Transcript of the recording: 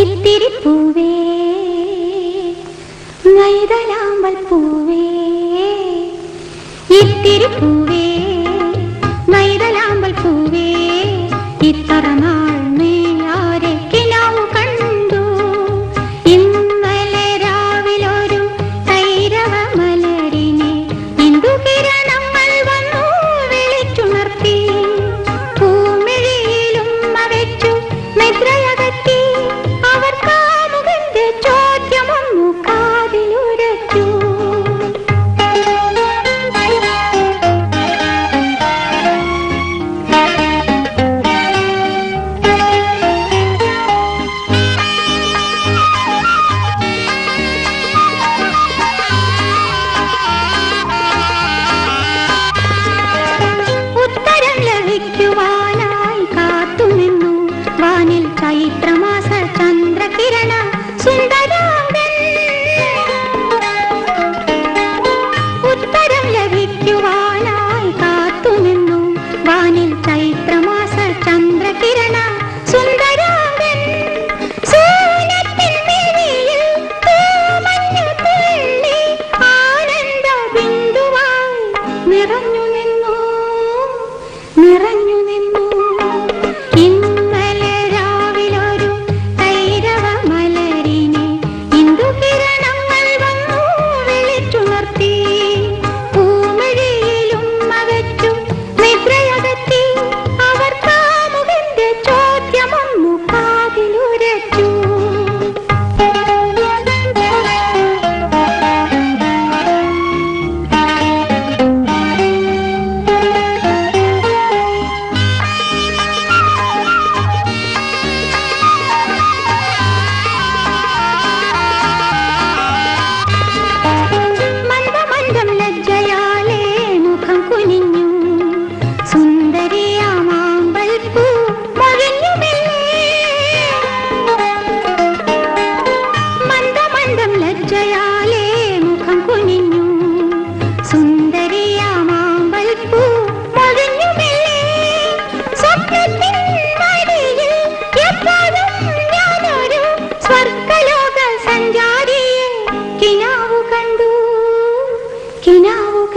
ഇത്തിരി പൂവേ നൈതലാമ്പൽ പൂവേ. कैत्रमास